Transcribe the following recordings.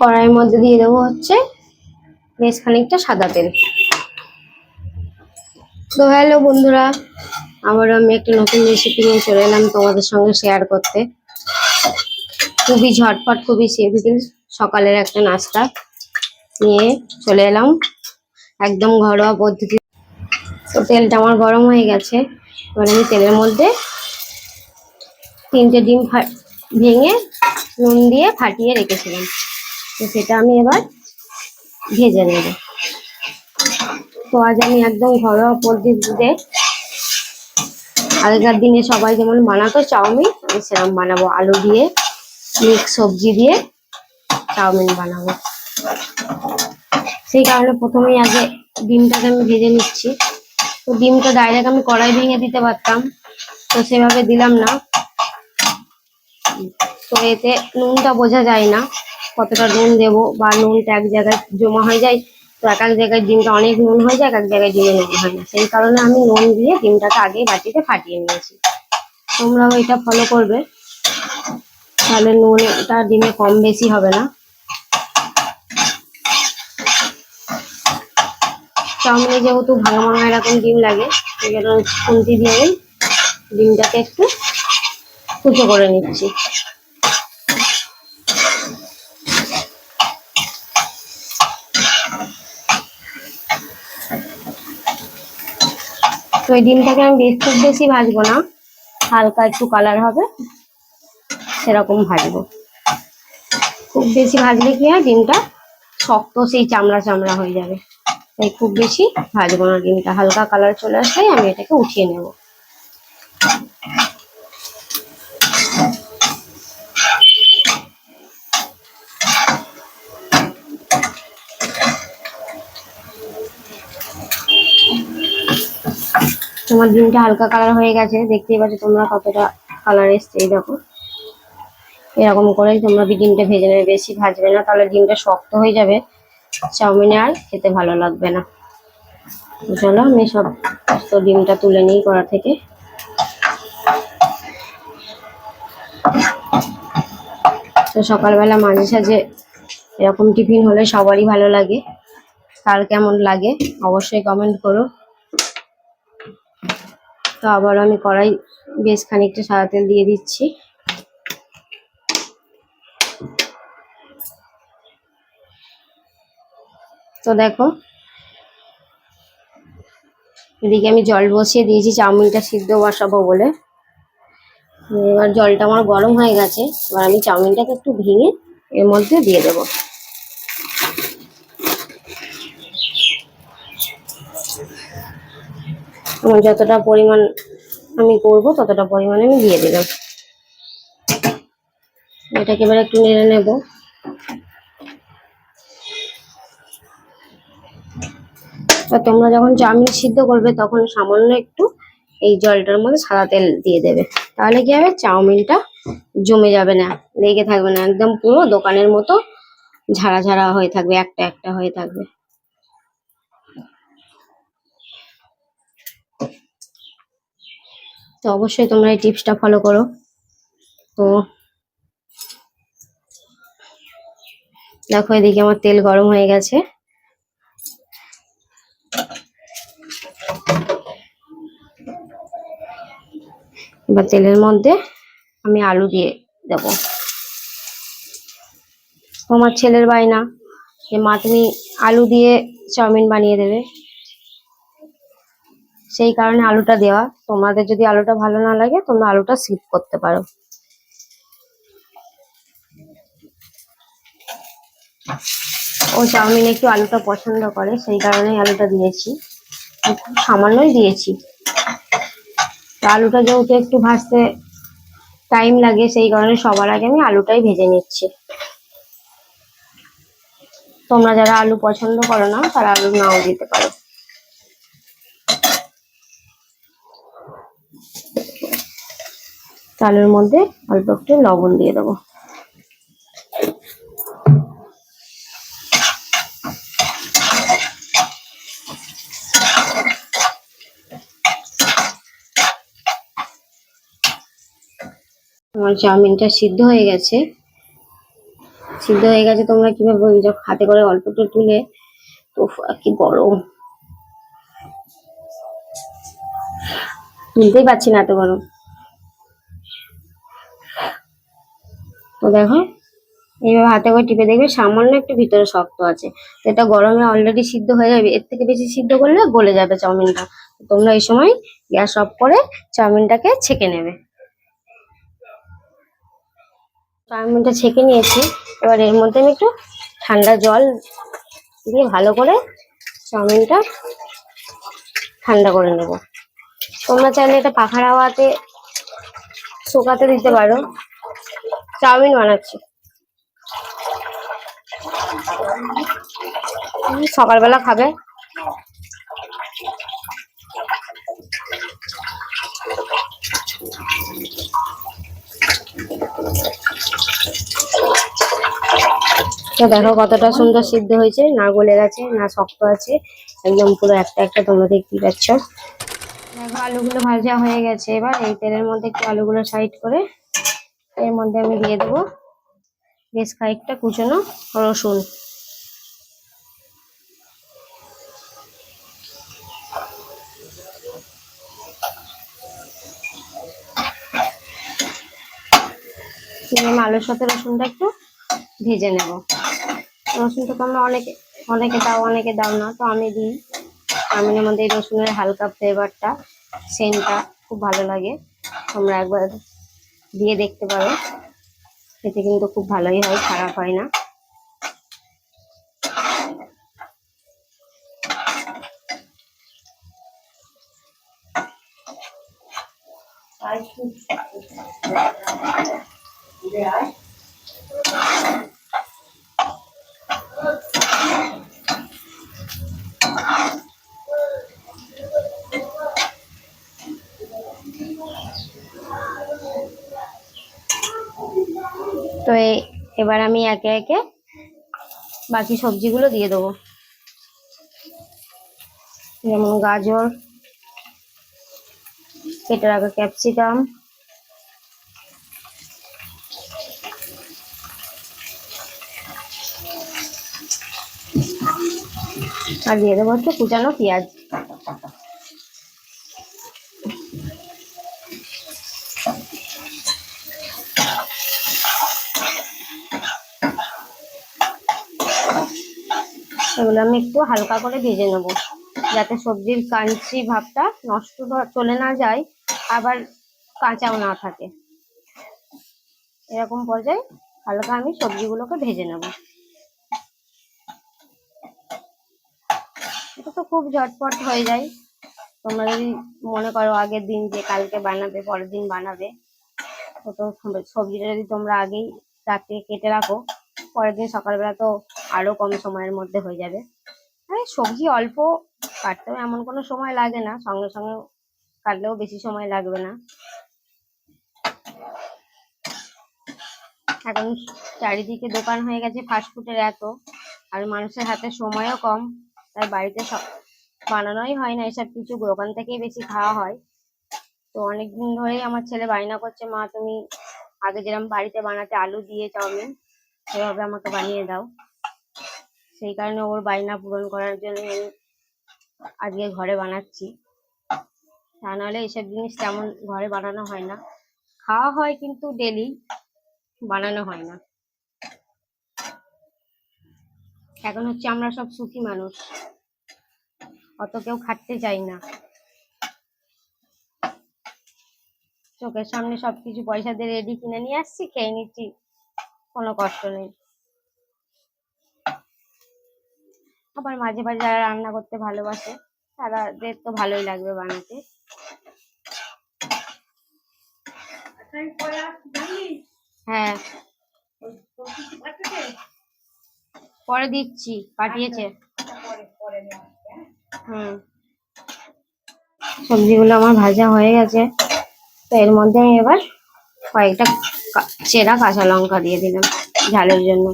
কড়াইয়ের মধ্যে দিয়ে দেবো হচ্ছে বেশ খানিকটা সাদা তেল। তো হ্যালো বন্ধুরা আবার আমি একটা নতুন রেসিপি নিয়ে চলে এলাম তোমাদের সঙ্গে শেয়ার করতে। খুবই ঝটপট, খুবই সিম্পল, সকালের একটা নাস্তা নিয়ে চলে এলাম। একদম ঘরোয়া পদ্ধতি তো তেলটা আমার গরম হয়ে গেছে। এবার আমি তেলের মধ্যে তিনটে ডিম ভেঙে নুন দিয়ে ফাটিয়ে রেখেছিলাম। তো সেটা আমি এবার ভেজে নেব। তো আজ আমি একদম ঘরোয়া পদ্ধতিতে আগেকার দিনে সবাই যেমন বানাতো চাউমিন, আমি সেরকম বানাবো। আলু দিয়ে, মিক্স সবজি দিয়ে চাউমিন বানাবো। সেই কারণে প্রথমেই আগে ডিমটাকে আমি ভেজে নিচ্ছি। তো ডিমটা ডাইরেক্ট আমি কড়াই ভেঙে দিতে পারতাম, তো সেভাবে দিলাম না। তো এতে নুনটা বোঝা যায় না। কতটা নুন দেবো বা নুনটা এক জায়গায় জমা হয়ে যায়, তো এক এক জায়গায় ডিমটা অনেক নুন হয়ে যায়, এক এক জায়গায় ডিমে নুন হয় না সেই কারণে আমি নুন দিয়ে ডিমটাকে আগে বাটিতে ফাটিয়ে নিয়েছি। তোমরাও এটা ফলো করবে। তাহলে নুনটা ডিমে কম বেশি হবে না। চাউমিনে যেহেতু ভাঙা ভাঙা এরকম ডিম লাগে, সেই খুন্তি দিয়ে ডিমটাকে একটু কুচো করে নিচ্ছি। তো এই ডিমটাকে আমি বেশ খুব বেশি ভাজবো না। হালকা একটু কালার হবে, সেরকম ভাজবো। খুব বেশি ভাজলে কি হয়, ডিমটা শক্ত সেই চামড়া চামড়া হয়ে যাবে। তাই খুব বেশি ভাজবো না ডিমটা। হালকা কালার চলে আসলেই আমি এটাকে উঠিয়ে নেব। তোমার ডিমটা হালকা কালার হয়ে গেছে, দেখতেই পাচ্ছ তোমরা কতটা কালার এসছে, এই দেখো। এরকম করেই তোমরা ডিমটা ভেজে নেবে, বেশি ভাজবে না, তাহলে ডিমটা শক্ত হয়ে যাবে। চাউমিনে আর খেতে ভালো লাগবে না। চলো, আমি সব ডিমটা তুলে নিই কড়া থেকে। তো সকালবেলা মাঝে সাঝে এরকম টিফিন হলে সবারই ভালো লাগে। কার কেমন লাগে, অবশ্যই কমেন্ট করো। তো আবার আমি কড়াই বেশ খানিকটা সাদা তেল দিয়ে দিচ্ছি। তো দেখো, এদিকে আমি জল বসিয়ে দিয়েছি, চাউমিনটা সিদ্ধ বসাবো বলে। এবার জলটা আমার গরম হয়ে গেছে, এবার আমি চাউমিনটাকে একটু ভেঙে এর মধ্যে দিয়ে দেবো। আমার যতটা পরিমাণ আমি করব, ততটা পরিমাণে আমি দিয়ে দিলাম। এটাকে এবার একটু নেড়ে নেব। তোমরা যখন চাউমিন সিদ্ধ করবে, তখন সামান্য একটু এই জলটার মধ্যে সাদা তেল দিয়ে দেবে। তাহলে কি হবে? চাউমিনটা জমে যাবে না, লেগে থাকবে না, একদম পুরো দোকানের মতো ঝাড়া ঝাড়া হয়ে থাকবে, একটা একটা হয়ে থাকবে। তো অবশ্যই তোমরা এই টিপসটা ফলো করো। তো দেখো এদিকে আমার তেল গরম হয়ে গেছে। এবার তেলের মধ্যে আমি আলু দিয়ে দেব। তোমার ছেলের বায়না যে মা তুমি আলু দিয়ে চাউমিন বানিয়ে দেবে। সেই কারণে আলুটা দেওয়া। তোমাদের যদি আলুটা ভালো না লাগে, তোমরা আলুটা স্কিপ করতে পারো। ও চাউমিন একটু আলুটা পছন্দ করে, সেই কারণেই আলুটা দিয়েছি। খুব সামান্যই দিয়েছি। আলুটা যেহেতু একটু ভাজতে টাইম লাগে, সেই কারণে সবার আগে আমি আলুটাই ভেজে নিচ্ছি। তোমরা যারা আলু পছন্দ করো না, তারা আলু নাও দিতে পারো। চালের মধ্যে অল্প একটু লবণ দিয়ে দেবো। আমার চাউমিনটা সিদ্ধ হয়ে গেছে। সিদ্ধ হয়ে গেছে, তোমরা কীভাবে হাতে করে অল্প একটু তুলে। তো কি গরম। তুলতেই পারছি না এত গরম। দেখো, এইভাবে হাতে করে টিপে দেখবে সামান্য একটু ভিতরে শক্ত আছে। তো এটা গরমে অলরেডি সিদ্ধ হয়ে যাবে। এর থেকে বেশি সিদ্ধ করলে গলে যাবে চাউমিনটা। তোমরা এই সময় গ্যাস অফ করে চাউমিনটাকে ছেঁকে নেবে। চাউমিনটা ছেঁকে নিয়েছি। এবার এর মধ্যে আমি একটু ঠান্ডা জল দিয়ে ভালো করে চাউমিনটা ঠান্ডা করে নেব। তোমরা চাইলে এটা পাখার হাওয়াতে শুকাতে দিতে পারো। চাউমিন বানাচ্ছি। সকালবেলা খাবে। তো দেখো কতটা সুন্দর সিদ্ধ হয়েছে। না গলে গেছে, না শক্ত আছে। একদম পুরো একটা একটা তোমরা দেখতেই পাচ্ছ। দেখো, আলুগুলো ভাজা হয়ে গেছে। এবার এই তেলের মধ্যে একটু আলুগুলো সাইড করে এর মধ্যে আমি দিয়ে দেবো বেশ খানিকটা কুচনো রসুন। আমি আলুর সাথে রসুনটা একটু ভেজে নেব। রসুনটা তোমরা অনেকে অনেকে দাও অনেকে দাও না, তো আমি দিই। চাউমিনের মধ্যে এই রসুনের হালকা ফ্লেভারটা সেন্টটা খুব ভালো লাগে। তোমরা একবার দিয়ে দেখতে পারো। খেতে কিন্তু খুব ভালোই হয় খারাপ হয় না। তো এবার আমি একে একে বাকি সবজিগুলো দিয়ে দেবো। যেমন গাজর, কেটে রাখা ক্যাপসিকাম, আর দিয়ে দেবো হচ্ছে কুচানো পেঁয়াজ। এগুলো আমি একটু হালকা করে ভেজে নেব, যাতে সবজির কাঞ্চি ভাবটা নষ্ট চলে না যায়, আবার কাঁচাও না থাকে। এরকম পর্যায়ে হালকা আমি সবজিগুলোকে ভেজে নেব। এটা তো খুব ঝটপট হয়ে যায়। তোমরা যদি মনে করো আগের দিন যে কালকে বানাবে, পরের দিন বানাবে, তো সবজিটা যদি তোমরা আগেই রাতে কেটে রাখো, পরের দিন সকালবেলা তো আরও কম সময়ের মধ্যে হয়ে যাবে। আরে সবজি অল্প, কাটতেও এমন কোনো সময় লাগে না, সঙ্গে সঙ্গে কাটলেও বেশি সময় লাগবে না। এখন চারিদিকে দোকান হয়ে গেছে ফাস্টফুডের এত, আর মানুষের হাতে সময়ও কম, তাই বাড়িতে সব বানানোই হয় না এসব কিছু, দোকান থেকেই বেশি খাওয়া হয়। তো অনেকদিন ধরেই আমার ছেলে বায়না করছে, মা, তুমি আগে যেরকম বাড়িতে বানাতে আলু দিয়ে, চাউমিন, সেভাবে আমাকে বানিয়ে দাও। সেই কারণে ওর বায়না পূরণ করার জন্য আমি আজকে ঘরে বানাচ্ছি। তা নাহলে এসব জিনিস তেমন ঘরে বানানো হয় না। খাওয়া হয় কিন্তু ডেলি বানানো হয় না। এখন হচ্ছে আমরা সব সুখী মানুষ। অত কেউ খাটতে চাই না। চোখের সামনে সবকিছু পয়সা দিয়ে রেডি কিনে নিয়ে আসছি, খেয়ে নিচ্ছি, কোনো কষ্ট নেই। আবার মাঝে মাঝে যারা রান্না করতে ভালোবাসে তাদের তো ভালোই লাগবে বানাতে। হ্যাঁ। পরে দিচ্ছি, পাঠিয়েছে। হুম। সবজিগুলো আমার ভাজা হয়ে গেছে, তো এর মধ্যে আমি এবার কয়েকটা চেরা কাঁচা লঙ্কা দিয়ে দিলাম ঝালের জন্য।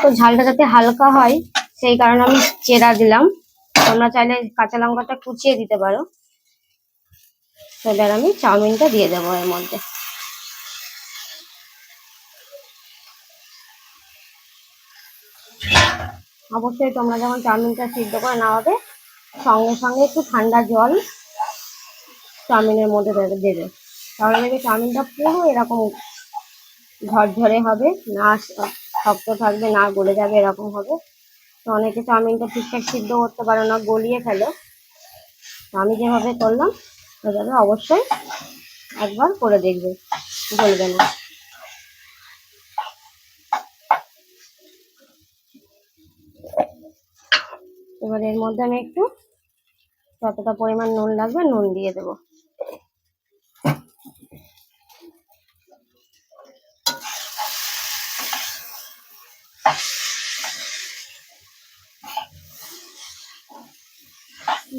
তো ঝালটা যাতে হালকা হয় সেই কারণে আমি চেরা দিলাম। তোমরা চাইলে কাঁচা লঙ্কাটা কুচিয়ে দিতে পারো। এবার আমি চাউমিনটা দিয়ে দেবো এর মধ্যে। অবশ্যই তোমরা যখন চাউমিনটা সিদ্ধ করে নামাবে সঙ্গে সঙ্গে একটু ঠান্ডা জল চাউমিনের মধ্যে দেবে। তাহলে দেখবে চাউমিনটা পুরো এরকম ঝরঝরে হবে, না শক্ত থাকবে, না গলে যাবে, এরকম হবে। অনেকে চাউমিনটা ঠিকঠাক সিদ্ধ করতে পারো না, গলিয়ে ফেলো। আমি যেভাবে করলাম ওইভাবে অবশ্যই একবার করে দেখবে গলবে না এবার এর মধ্যে আমি একটু যতটা পরিমাণ নুন লাগবে, নুন দিয়ে দেবো।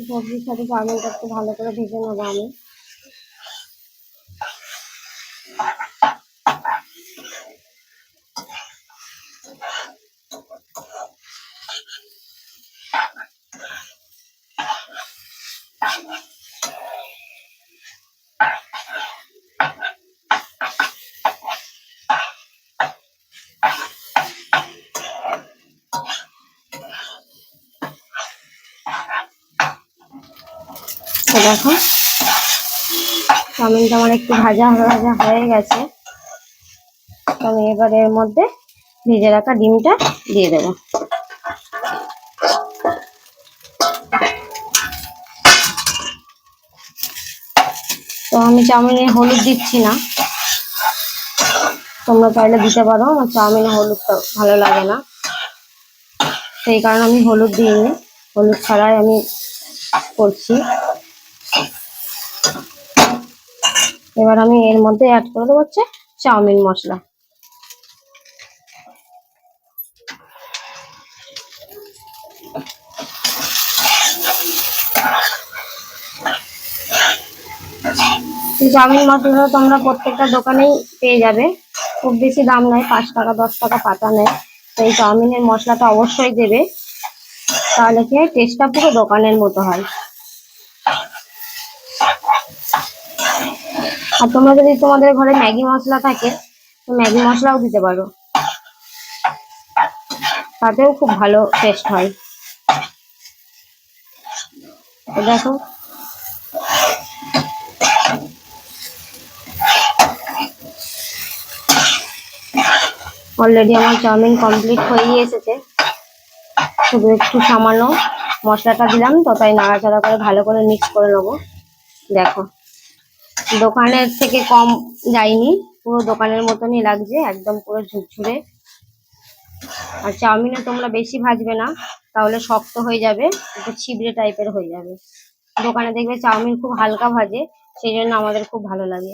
সবজির সাথে চাউমিনটা একটু ভালো করে ভেজে নেব আমি তো দেখো। চাউমিনটা আমার একটু ভাজা ভাজা হয়ে গেছে। আমি এবার এর মধ্যে ভেজে রাখা ডিমটা দিয়ে দেবো। তো আমি চাউমিনে হলুদ দিচ্ছি না। তোমরা চাইলে দিতে পারো, আমার চাউমিনে হলুদটা ভালো লাগে না। সেই কারণে আমি হলুদ দিইনি। হলুদ ছাড়াই আমি করছি। এবার আমি এর মধ্যে অ্যাড করে দেবো হচ্ছে চাউমিন মশলা। চাউমিন মশলাটা তোমরা প্রত্যেকটা দোকানেই পেয়ে যাবে। খুব বেশি দাম নয়, পাঁচ টাকা, দশ টাকা পাতা নেয়। তো এই চাউমিনের মশলাটা অবশ্যই দেবে। তাহলে কি টেস্টটা পুরো দোকানের মতো হয়। আর তোমরা যদি তোমাদের ঘরে ম্যাগি মশলা থাকে, তো ম্যাগি মশলাও দিতে পারো। তাতেও খুব ভালো টেস্ট হয়। দেখো। অলরেডি আমার চাউমিন কমপ্লিট হয়ে এসেছে শুধু একটু সামান্য মশলাটা দিলাম, তো তাই নাড়াচাড়া করে ভালো করে মিক্স করে নেব। দেখো। দোকানের থেকে কম যায়নি। পুরো দোকানের মতনই লাগছে, একদম পুরো ঝুরঝুরে। আর চাউমিনে তোমরা বেশি ভাজবে না, তাহলে শক্ত হয়ে যাবে, একটু ছিবড়ে টাইপের হয়ে যাবে। দোকানে দেখবে চাউমিন খুব হালকা ভাজে, সেই জন্য আমাদের খুব ভালো লাগে।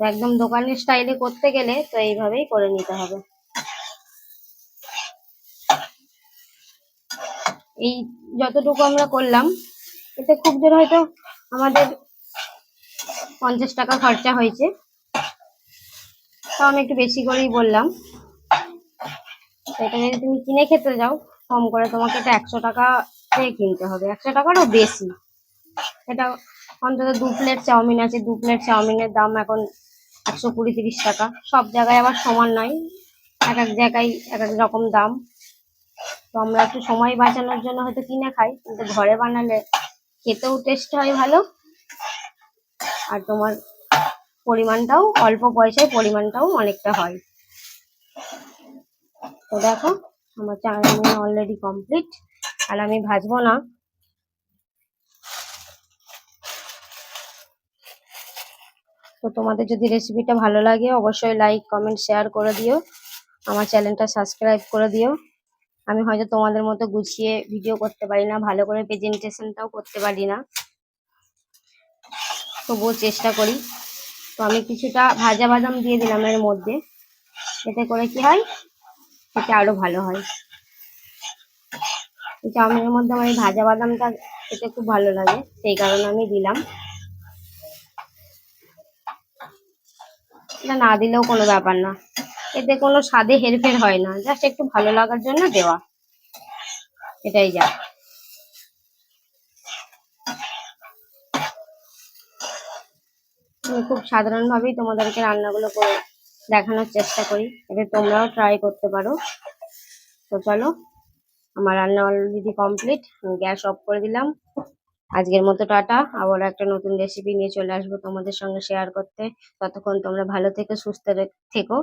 তো একদম দোকানের স্টাইলে করতে গেলে তো এইভাবেই করে নিতে হবে। এই যতটুকু আমরা করলাম, এতে খুব জোর হয়তো আমাদের পঞ্চাশ টাকা খরচা হয়েছে। তো আমি একটু বেশি করেই বললাম। এটা যদি তুমি কিনে খেতে যাও, কম করে তোমাকে এটা একশো টাকা দিয়ে কিনতে হবে। একশো টাকারও বেশি। এটা অন্তত দু প্লেট চাউমিন আছে। দু প্লেট চাউমিনের দাম এখন একশো কুড়ি তিরিশ টাকা। সব জায়গায় আবার সমান নয়। এক এক জায়গায় এক এক রকম দাম। তো আমরা একটু সময় বাঁচানোর জন্য হয়তো কিনে খাই। কিন্তু ঘরে বানালে খেতেও টেস্ট হয় ভালো। আর তোমার পরিমাণটাও, অল্প পয়সায় পরিমাণটাও অনেকটা হয়। তো দেখো, আমার চাউমিন অলরেডি কমপ্লিট আর আমি ভাজবো না। তো তোমাদের যদি রেসিপিটা ভালো লাগে, অবশ্যই লাইক কমেন্ট শেয়ার করে দিও। আমার চ্যানেলটা সাবস্ক্রাইব করে দিও। আমি হয়তো তোমাদের মতো গুছিয়ে ভিডিও করতে পারি না, ভালো করে প্রেজেন্টেশনটাও করতে পারি না। তবুও চেষ্টা করি। তো আমি কিছুটা ভাজা বাদাম দিয়ে দিলাম এর মধ্যে। এতে করে কি হয়? খেতে আরও ভালো হয়। চাউমিনের মধ্যে আমার এই ভাজা বাদামটা খেতে খুব ভালো লাগে, সেই কারণে আমি দিলাম। এটা না দিলেও কোনো ব্যাপার না। এতে কোনো স্বাদে হেরফের হয় না, জাস্ট একটু ভালো লাগার জন্য দেওয়া। এটাই যা। আমি খুব সাধারণভাবেই তোমাদেরকে রান্নাগুলো করে দেখানোর চেষ্টা করি। এতে তোমরাও ট্রাই করতে পারো। তো চলো, আমার রান্না অলরেডি কমপ্লিট গ্যাস অফ করে দিলাম। আজকের মতো টাটা। আবার একটা নতুন রেসিপি নিয়ে চলে আসব তোমাদের সঙ্গে শেয়ার করতে। ততক্ষণ তোমরা ভালো থেকে সুস্থ থেকো।